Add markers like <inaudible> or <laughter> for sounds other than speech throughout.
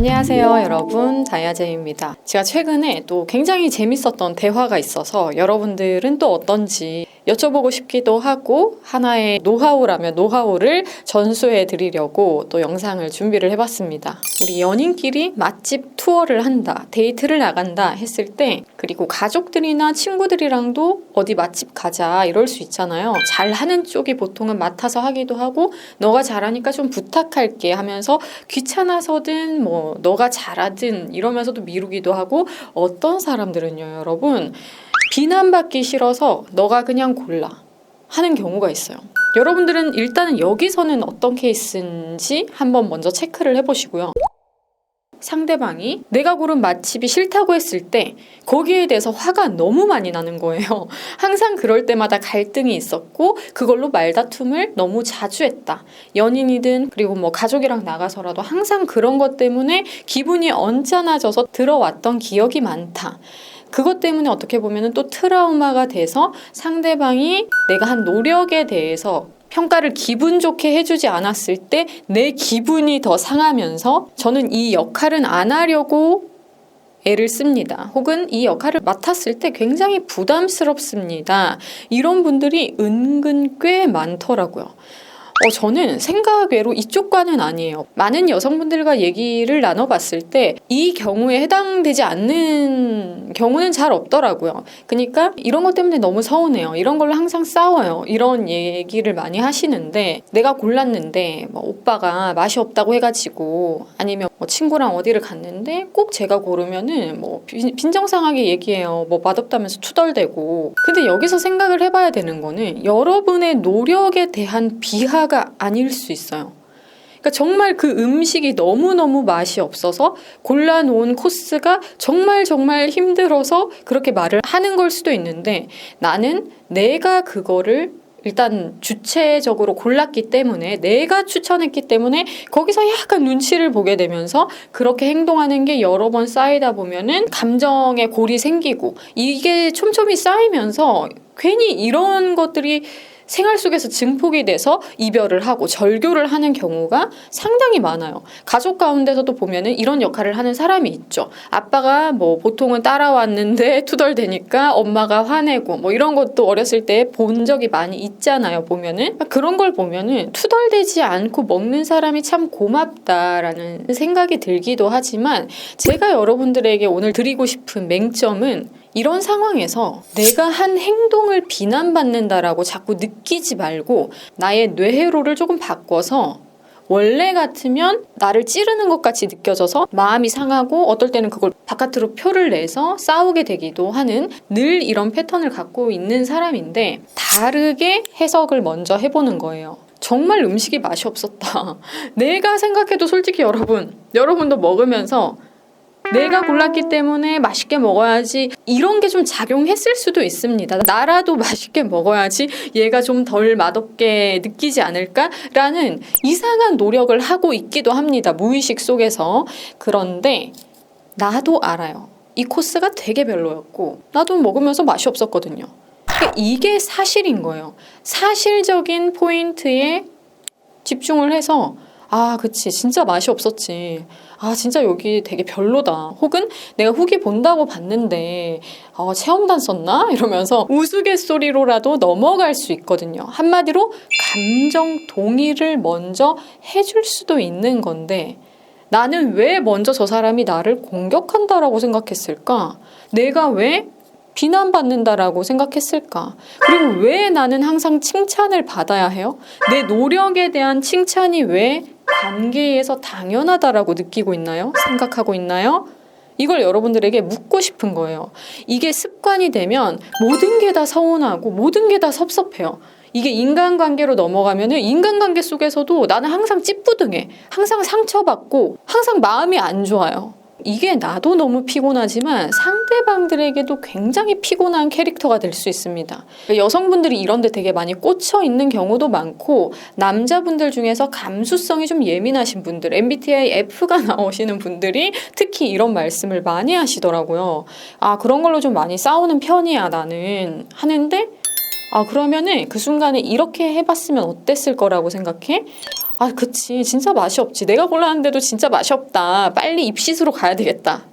안녕하세요, 여러분. 자야제입니다. 제가 최근에 또 굉장히 재밌었던 대화가 있어서 여러분들은 또 어떤지 여쭤보고 싶기도 하고 하나의 노하우라면 노하우를 전수해 드리려고 또 영상을 준비를 해봤습니다. 우리 연인끼리 맛집 투어를 한다, 데이트를 나간다 했을 때 그리고 가족들이나 친구들이랑도 어디 맛집 가자 이럴 수 있잖아요. 잘하는 쪽이 보통은 맡아서 하기도 하고 너가 잘하니까 좀 부탁할게 하면서 귀찮아서든 뭐 너가 잘하든 이러면서도 미루기도 하고 어떤 사람들은요 여러분 비난받기 싫어서 너가 그냥 골라 하는 경우가 있어요. 여러분들은 일단은 여기서는 어떤 케이스인지 한번 먼저 체크를 해보시고요. 상대방이 내가 고른 맛집이 싫다고 했을 때 거기에 대해서 화가 너무 많이 나는 거예요. <laughs> 항상 그럴 때마다 갈등이 있었고 그걸로 말다툼을 너무 자주 했다. 연인이든 그리고 뭐 가족이랑 나가서라도 항상 그런 것 때문에 기분이 언짢아져서 들어왔던 기억이 많다. 그것 때문에 어떻게 보면 또 트라우마가 돼서 상대방이 내가 한 노력에 대해서 평가를 기분 좋게 해주지 않았을 때 내 기분이 더 상하면서 저는 이 역할은 안 하려고 애를 씁니다. 혹은 이 역할을 맡았을 때 굉장히 부담스럽습니다. 이런 분들이 은근 꽤 많더라고요. 어, 저는 생각 외로 이쪽과는 아니에요. 많은 여성분들과 얘기를 나눠봤을 때 이 경우에 해당되지 않는 경우는 잘 없더라고요. 그러니까 이런 것 때문에 너무 서운해요. 이런 걸로 항상 싸워요. 이런 얘기를 많이 하시는데 내가 골랐는데 뭐 오빠가 맛이 없다고 해가지고 아니면 뭐 친구랑 어디를 갔는데 꼭 제가 고르면은 뭐 빈- 빈정상하게 얘기해요. 뭐 맛없다면서 투덜대고. 근데 여기서 생각을 해봐야 되는 거는 여러분의 노력에 대한 비하 가 아닐 수 있어요. 그러니까 정말 그 음식이 너무너무 맛이 없어서 골라놓은 코스가 정말 정말 힘들어서 그렇게 말을 하는 걸 수도 있는데 나는 내가 그거를 일단 주체적으로 골랐기 때문에 내가 추천했기 때문에 거기서 약간 눈치를 보게 되면서 그렇게 행동하는 게 여러 번 쌓이다 보면은 감정의 골이 생기고 이게 촘촘히 쌓이면서 괜히 이런 것들이 생활 속에서 증폭이 돼서 이별을 하고 절교를 하는 경우가 상당히 많아요. 가족 가운데서도 보면은 이런 역할을 하는 사람이 있죠. 아빠가 뭐 보통은 따라왔는데 <laughs> 투덜대니까 엄마가 화내고 뭐 이런 것도 어렸을 때 본 적이 많이 있잖아요. 보면은 그런 걸 보면은 투덜대지 않고 먹는 사람이 참 고맙다라는 생각이 들기도 하지만 제가 여러분들에게 오늘 드리고 싶은 맹점은 이런 상황에서 내가 한 행동을 비난받는다라고 자꾸 느끼지 말고 나의 뇌회로를 조금 바꿔서 원래 같으면 나를 찌르는 것 같이 느껴져서 마음이 상하고 어떨 때는 그걸 바깥으로 표를 내서 싸우게 되기도 하는 늘 이런 패턴을 갖고 있는 사람인데 다르게 해석을 먼저 해보는 거예요. 정말 음식이 맛이 없었다. <laughs> 내가 생각해도 솔직히 여러분, 여러분도 먹으면서 내가 골랐기 때문에 맛있게 먹어야지 이런 게 좀 작용했을 수도 있습니다. 나라도 맛있게 먹어야지 얘가 좀 덜 맛없게 느끼지 않을까라는 이상한 노력을 하고 있기도 합니다. 무의식 속에서. 그런데 나도 알아요. 이 코스가 되게 별로였고 나도 먹으면서 맛이 없었거든요. 그러니까 이게 사실인 거예요. 사실적인 포인트에 집중을 해서 아, 그치. 진짜 맛이 없었지. 아, 진짜 여기 되게 별로다. 혹은 내가 후기 본다고 봤는데, 어, 체험단 썼나? 이러면서 우스갯소리로라도 넘어갈 수 있거든요. 한마디로 감정 동의를 먼저 해줄 수도 있는 건데, 나는 왜 먼저 저 사람이 나를 공격한다라고 생각했을까? 내가 왜 비난받는다라고 생각했을까? 그리고 왜 나는 항상 칭찬을 받아야 해요? 내 노력에 대한 칭찬이 왜 관계에서 당연하다라고 느끼고 있나요? 생각하고 있나요? 이걸 여러분들에게 묻고 싶은 거예요. 이게 습관이 되면 모든 게 다 서운하고 모든 게 다 섭섭해요. 이게 인간관계로 넘어가면은 인간관계 속에서도 나는 항상 찌뿌둥해. 항상 상처받고 항상 마음이 안 좋아요. 이게 나도 너무 피곤하지만 상대방들에게도 굉장히 피곤한 캐릭터가 될 수 있습니다. 여성분들이 이런 데 되게 많이 꽂혀 있는 경우도 많고 남자분들 중에서 감수성이 좀 예민하신 분들, MBTI F가 <laughs> 나오시는 분들이 특히 이런 말씀을 많이 하시더라고요. 아 그런 걸로 좀 많이 싸우는 편이야 나는 하는데 아, 그러면은 그 순간에 이렇게 해봤으면 어땠을 거라고 생각해? 아, 그치. 진짜 맛이 없지. 내가 골랐는데도 진짜 맛이 없다. 빨리 입시스로 가야 되겠다.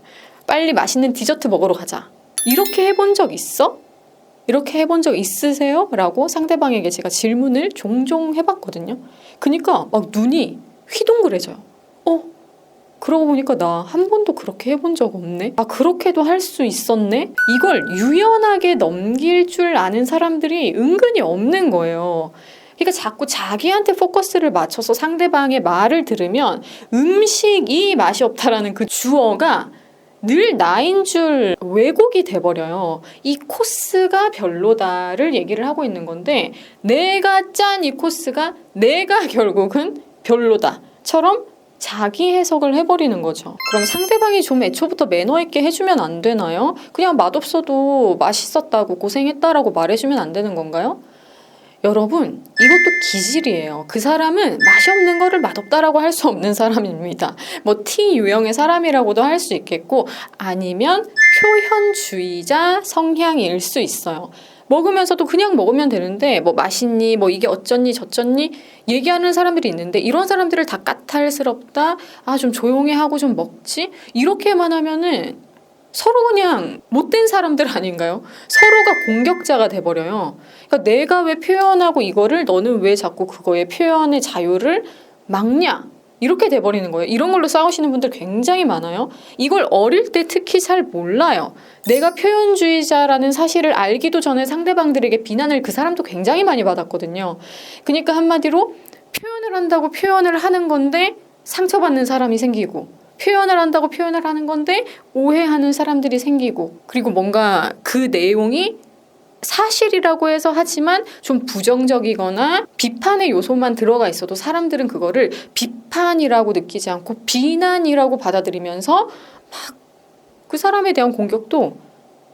빨리 맛있는 디저트 먹으러 가자. 이렇게 해본 적 있어? 이렇게 해본 적 있으세요? 라고 상대방에게 제가 질문을 종종 해봤거든요. 그니까 막 눈이 휘둥그레져요. 어? 그러고 보니까 나 한 번도 그렇게 해본 적 없네. 아, 그렇게도 할 수 있었네? 이걸 유연하게 넘길 줄 아는 사람들이 은근히 없는 거예요. 그러니까 자꾸 자기한테 포커스를 맞춰서 상대방의 말을 들으면 음식이 맛이 없다라는 그 주어가 늘 나인 줄 왜곡이 돼버려요. 이 코스가 별로다를 얘기를 하고 있는 건데 내가 짠 이 코스가 내가 결국은 별로다처럼 자기 해석을 해버리는 거죠. 그럼 상대방이 좀 애초부터 매너 있게 해주면 안 되나요? 그냥 맛없어도 맛있었다고 고생했다라고 말해주면 안 되는 건가요? 여러분, 이것도 기질이에요. 그 사람은 맛이 없는 거를 맛없다라고 할 수 없는 사람입니다. 뭐 T 유형의 사람이라고도 할 수 있겠고 아니면 표현주의자 성향일 수 있어요. 먹으면서도 그냥 먹으면 되는데 뭐 맛있니 뭐 이게 어쩌니 저쩌니 얘기하는 사람들이 있는데 이런 사람들을 다 까탈스럽다 아 좀 조용히 하고 좀 먹지 이렇게만 하면은 서로 그냥 못된 사람들 아닌가요? 서로가 공격자가 돼버려요. 그러니까 내가 왜 표현하고 이거를 너는 왜 자꾸 그거의 표현의 자유를 막냐? 이렇게 돼버리는 거예요. 이런 걸로 싸우시는 분들 굉장히 많아요. 이걸 어릴 때 특히 잘 몰라요. 내가 표현주의자라는 사실을 알기도 전에 상대방들에게 비난을 그 사람도 굉장히 많이 받았거든요. 그러니까 한마디로 표현을 한다고 표현을 하는 건데 상처받는 사람이 생기고 표현을 한다고 표현을 하는 건데 오해하는 사람들이 생기고 그리고 뭔가 그 내용이 사실이라고 해서 하지만 좀 부정적이거나 비판의 요소만 들어가 있어도 사람들은 그거를 비판이라고 느끼지 않고 비난이라고 받아들이면서 막 그 사람에 대한 공격도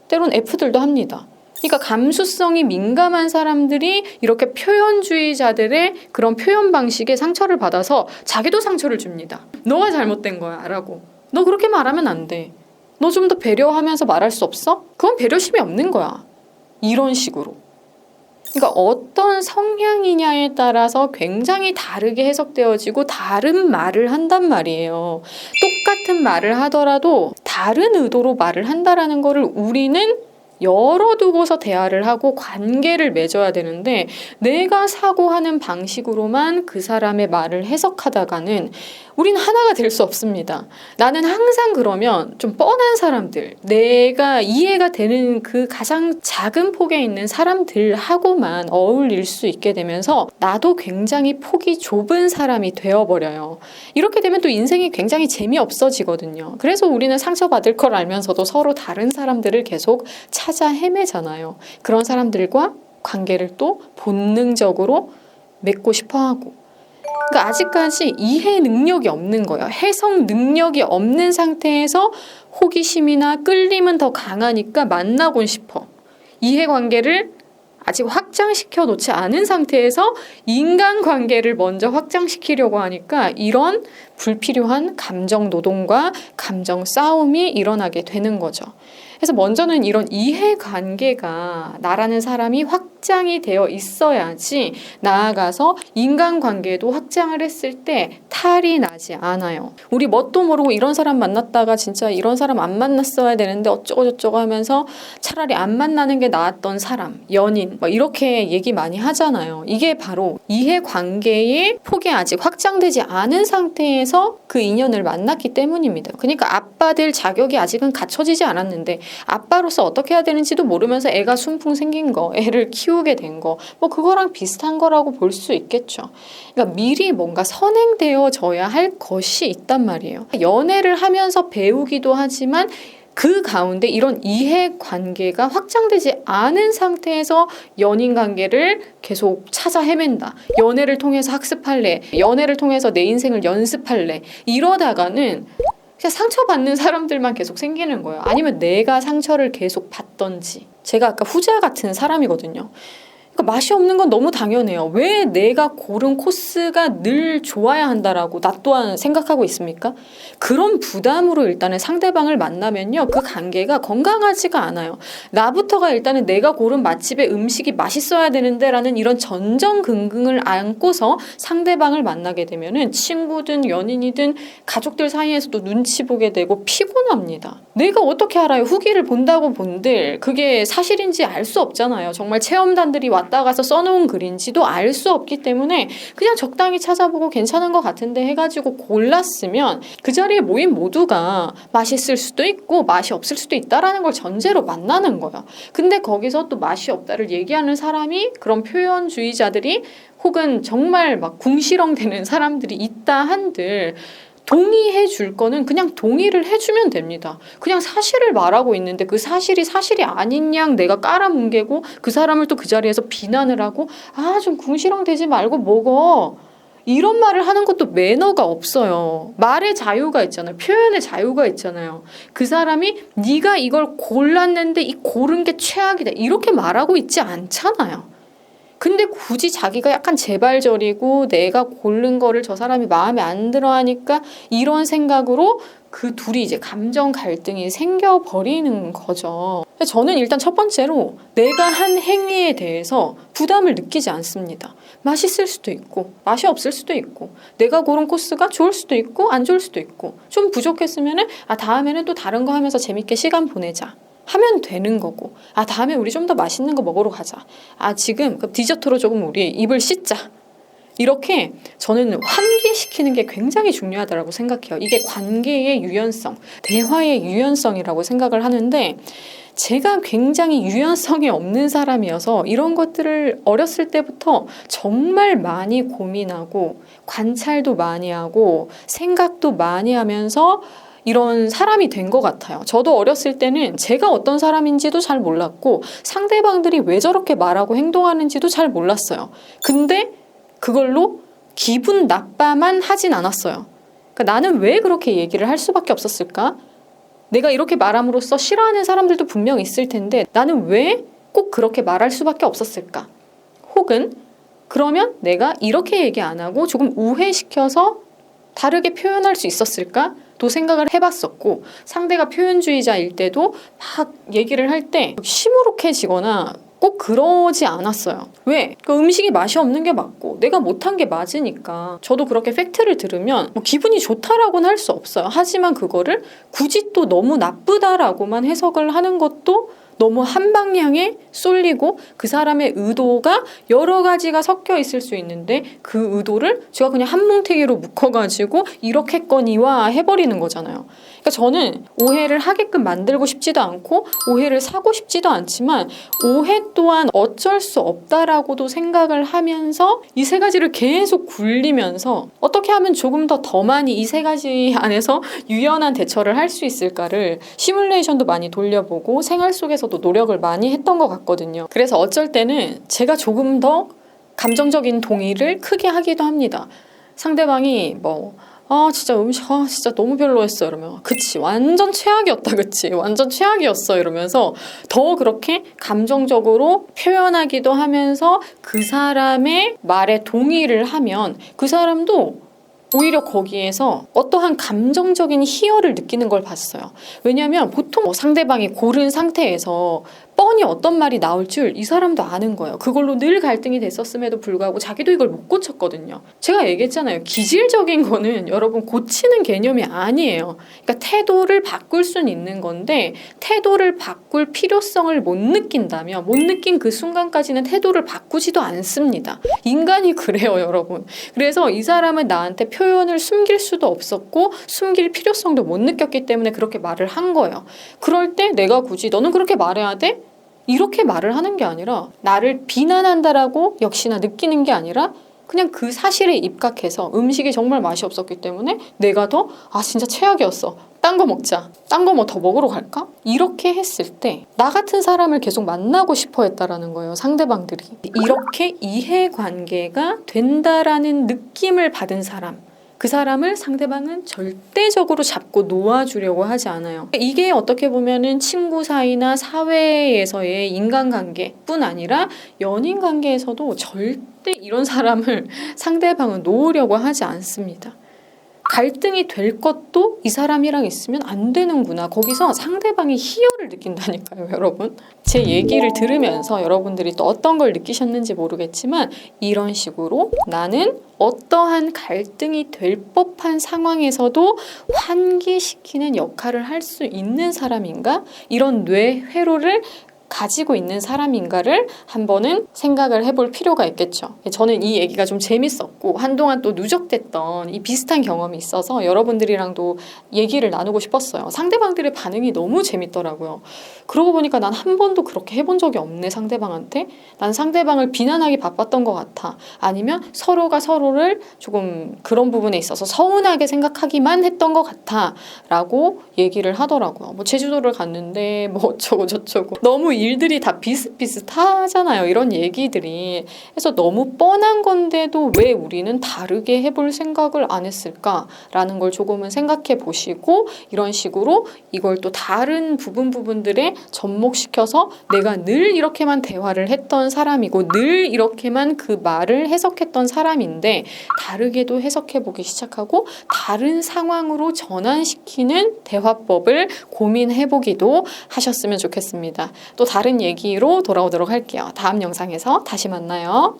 때론 F들도 합니다. 그러니까 감수성이 민감한 사람들이 이렇게 표현주의자들의 그런 표현 방식에 상처를 받아서 자기도 상처를 줍니다. 너가 잘못된 거야, 라고. 너 그렇게 말하면 안 돼. 너 좀 더 배려하면서 말할 수 없어? 그건 배려심이 없는 거야. 이런 식으로. 그러니까 어떤 성향이냐에 따라서 굉장히 다르게 해석되어지고 다른 말을 한단 말이에요. 똑같은 말을 하더라도 다른 의도로 말을 한다라는 거를 우리는 열어두고서 대화를 하고 관계를 맺어야 되는데 내가 사고하는 방식으로만 그 사람의 말을 해석하다가는 우린 하나가 될 수 없습니다. 나는 항상 그러면 좀 뻔한 사람들, 내가 이해가 되는 그 가장 작은 폭에 있는 사람들하고만 어울릴 수 있게 되면서 나도 굉장히 폭이 좁은 사람이 되어버려요. 이렇게 되면 또 인생이 굉장히 재미없어지거든요. 그래서 우리는 상처받을 걸 알면서도 서로 다른 사람들을 계속 찾아 헤매잖아요. 그런 사람들과 관계를 또 본능적으로 맺고 싶어 하고. 그러니까 아직까지 이해 능력이 없는 거예요. 해석 능력이 없는 상태에서 호기심이나 끌림은 더 강하니까 만나곤 싶어. 이해 관계를 아직 확장시켜 놓지 않은 상태에서 인간 관계를 먼저 확장시키려고 하니까 이런 불필요한 감정 노동과 감정 싸움이 일어나게 되는 거죠. 그래서 먼저는 이런 이해 관계가 나라는 사람이 확 장이 되어 있어야지 나아가서 인간 관계도 확장을 했을 때 탈이 나지 않아요. 우리 뭣도 모르고 이런 사람 만났다가 진짜 이런 사람 안 만났어야 되는데 어쩌고저쩌고 하면서 차라리 안 만나는 게 나았던 사람, 연인, 뭐 이렇게 얘기 많이 하잖아요. 이게 바로 이해 관계의 폭이 아직 확장되지 않은 상태에서 그 인연을 만났기 때문입니다. 그러니까 아빠 될 자격이 아직은 갖춰지지 않았는데 아빠로서 어떻게 해야 되는지도 모르면서 애가 순풍 생긴 거, 애를 키우 게 된 거, 뭐 그거랑 비슷한 거라고 볼 수 있겠죠. 그러니까 미리 뭔가 선행되어져야 할 것이 있단 말이에요. 연애를 하면서 배우기도 하지만 그 가운데 이런 이해 관계가 확장되지 않은 상태에서 연인 관계를 계속 찾아 헤맨다. 연애를 통해서 학습할래. 연애를 통해서 내 인생을 연습할래. 이러다가는 그냥 상처받는 사람들만 계속 생기는 거예요. 아니면 내가 상처를 계속 받던지. 제가 아까 후자 같은 사람이거든요. 그러니까 맛이 없는 건 너무 당연해요. 왜 내가 고른 코스가 늘 좋아야 한다라고 나 또한 생각하고 있습니까? 그런 부담으로 일단은 상대방을 만나면요. 그 관계가 건강하지가 않아요. 나부터가 일단은 내가 고른 맛집의 음식이 맛있어야 되는데 라는 이런 전전긍긍을 안고서 상대방을 만나게 되면은 친구든 연인이든 가족들 사이에서도 눈치 보게 되고 피곤합니다. 내가 어떻게 알아요? 후기를 본다고 본들 그게 사실인지 알 수 없잖아요. 정말 체험단들이 왔다 가서 써놓은 글인지도 알 수 없기 때문에 그냥 적당히 찾아보고 괜찮은 것 같은데 해가지고 골랐으면 그 자리에 모인 모두가 맛있을 수도 있고 맛이 없을 수도 있다라는 걸 전제로 만나는 거야. 근데 거기서 또 맛이 없다를 얘기하는 사람이 그런 표현주의자들이 혹은 정말 막 궁시렁대는 사람들이 있다 한들 동의해 줄 거는 그냥 동의를 해주면 됩니다. 그냥 사실을 말하고 있는데 그 사실이 사실이 아닌 양 내가 깔아뭉개고 그 사람을 또 그 자리에서 비난을 하고 아 좀 궁시렁대지 말고 먹어. 이런 말을 하는 것도 매너가 없어요. 말의 자유가 있잖아요. 표현의 자유가 있잖아요. 그 사람이 네가 이걸 골랐는데 이 고른 게 최악이다. 이렇게 말하고 있지 않잖아요. 근데 굳이 자기가 약간 재발절이고 내가 고른 거를 저 사람이 마음에 안 들어 하니까 이런 생각으로 그 둘이 이제 감정 갈등이 생겨버리는 거죠. 저는 일단 첫 번째로 내가 한 행위에 대해서 부담을 느끼지 않습니다. 맛있을 수도 있고, 맛이 없을 수도 있고, 내가 고른 코스가 좋을 수도 있고, 안 좋을 수도 있고, 좀 부족했으면은, 아, 다음에는 또 다른 거 하면서 재밌게 시간 보내자. 하면 되는 거고, 아, 다음에 우리 좀 더 맛있는 거 먹으러 가자. 아, 지금 그 디저트로 조금 우리 입을 씻자. 이렇게 저는 환기시키는 게 굉장히 중요하다고 생각해요. 이게 관계의 유연성, 대화의 유연성이라고 생각을 하는데 제가 굉장히 유연성이 없는 사람이어서 이런 것들을 어렸을 때부터 정말 많이 고민하고 관찰도 많이 하고 생각도 많이 하면서 이런 사람이 된 것 같아요. 저도 어렸을 때는 제가 어떤 사람인지도 잘 몰랐고 상대방들이 왜 저렇게 말하고 행동하는지도 잘 몰랐어요. 근데 그걸로 기분 나빠만 하진 않았어요. 그러니까 나는 왜 그렇게 얘기를 할 수밖에 없었을까? 내가 이렇게 말함으로써 싫어하는 사람들도 분명 있을 텐데 나는 왜 꼭 그렇게 말할 수밖에 없었을까? 혹은 그러면 내가 이렇게 얘기 안 하고 조금 우회시켜서 다르게 표현할 수 있었을까? 또 생각을 해봤었고 상대가 표현주의자일 때도 막 얘기를 할 때 시무룩해지거나 꼭 그러지 않았어요. 왜? 그 음식이 맛이 없는 게 맞고 내가 못한 게 맞으니까 저도 그렇게 팩트를 들으면 뭐 기분이 좋다라고는 할 수 없어요. 하지만 그거를 굳이 또 너무 나쁘다라고만 해석을 하는 것도 너무 한 방향에 쏠리고 그 사람의 의도가 여러 가지가 섞여 있을 수 있는데 그 의도를 제가 그냥 한 뭉태기로 묶어가지고 이렇게거니와 해버리는 거잖아요. 그러니까 저는 오해를 하게끔 만들고 싶지도 않고 오해를 사고 싶지도 않지만 오해 또한 어쩔 수 없다라고도 생각을 하면서 이 세 가지를 계속 굴리면서 어떻게 하면 조금 더 더 많이 이 세 가지 안에서 유연한 대처를 할 수 있을까를 시뮬레이션도 많이 돌려보고 생활 속에서 도 노력을 많이 했던 것 같거든요. 그래서 어쩔 때는 제가 조금 더 감정적인 동의를 크게 하기도 합니다. 상대방이 뭐 아 진짜 음식 아 진짜 너무 별로였어 이러면 그치 완전 최악이었다 그치 완전 최악이었어 이러면서 더 그렇게 감정적으로 표현하기도 하면서 그 사람의 말에 동의를 하면 그 사람도 오히려 거기에서 어떠한 감정적인 희열을 느끼는 걸 봤어요. 왜냐하면 보통 뭐 상대방이 고른 상태에서 뻔히 어떤 말이 나올 줄 이 사람도 아는 거예요. 그걸로 늘 갈등이 됐었음에도 불구하고 자기도 이걸 못 고쳤거든요. 제가 얘기했잖아요. 기질적인 거는 여러분 고치는 개념이 아니에요. 그러니까 태도를 바꿀 수는 있는 건데 태도를 바꿀 필요성을 못 느낀다면 못 느낀 그 순간까지는 태도를 바꾸지도 않습니다. 인간이 그래요, 여러분. 그래서 이 사람은 나한테 표현을 숨길 수도 없었고 숨길 필요성도 못 느꼈기 때문에 그렇게 말을 한 거예요. 그럴 때 내가 굳이 너는 그렇게 말해야 돼? 이렇게 말을 하는 게 아니라 나를 비난한다라고 역시나 느끼는 게 아니라 그냥 그 사실에 입각해서 음식이 정말 맛이 없었기 때문에 내가 더 아 진짜 최악이었어. 딴 거 먹자. 딴 거 뭐 더 먹으러 갈까? 이렇게 했을 때 나 같은 사람을 계속 만나고 싶어 했다라는 거예요. 상대방들이. 이렇게 이해관계가 된다라는 느낌을 받은 사람. 그 사람을 상대방은 절대적으로 잡고 놓아주려고 하지 않아요. 이게 어떻게 보면은 친구 사이나 사회에서의 인간관계뿐 아니라 연인 관계에서도 절대 이런 사람을 <laughs> 상대방은 놓으려고 하지 않습니다. 갈등이 될 것도 이 사람이랑 있으면 안 되는구나. 거기서 상대방이 희열을 느낀다니까요, 여러분. 제 얘기를 들으면서 여러분들이 또 어떤 걸 느끼셨는지 모르겠지만 이런 식으로 나는 어떠한 갈등이 될 법한 상황에서도 환기시키는 역할을 할 수 있는 사람인가? 이런 뇌 회로를 가지고 있는 사람인가를 한번은 생각을 해볼 필요가 있겠죠. 저는 이 얘기가 좀 재밌었고 한동안 또 누적됐던 이 비슷한 경험이 있어서 여러분들이랑도 얘기를 나누고 싶었어요. 상대방들의 반응이 너무 재밌더라고요. 그러고 보니까 난 한 번도 그렇게 해본 적이 없네 상대방한테. 난 상대방을 비난하기 바빴던 것 같아. 아니면 서로가 서로를 조금 그런 부분에 있어서 서운하게 생각하기만 했던 것 같아.라고 얘기를 하더라고요. 뭐 제주도를 갔는데 뭐 어쩌고 저쩌고 너무 일들이 다 비슷비슷하잖아요. 이런 얘기들이. 그래서 너무 뻔한 건데도 왜 우리는 다르게 해볼 생각을 안 했을까라는 걸 조금은 생각해 보시고 이런 식으로 이걸 또 다른 부분 부분들에 접목시켜서 내가 늘 이렇게만 대화를 했던 사람이고 늘 이렇게만 그 말을 해석했던 사람인데 다르게도 해석해 보기 시작하고 다른 상황으로 전환시키는 대화법을 고민해 보기도 하셨으면 좋겠습니다. 또 다른 얘기로 돌아오도록 할게요. 다음 영상에서 다시 만나요.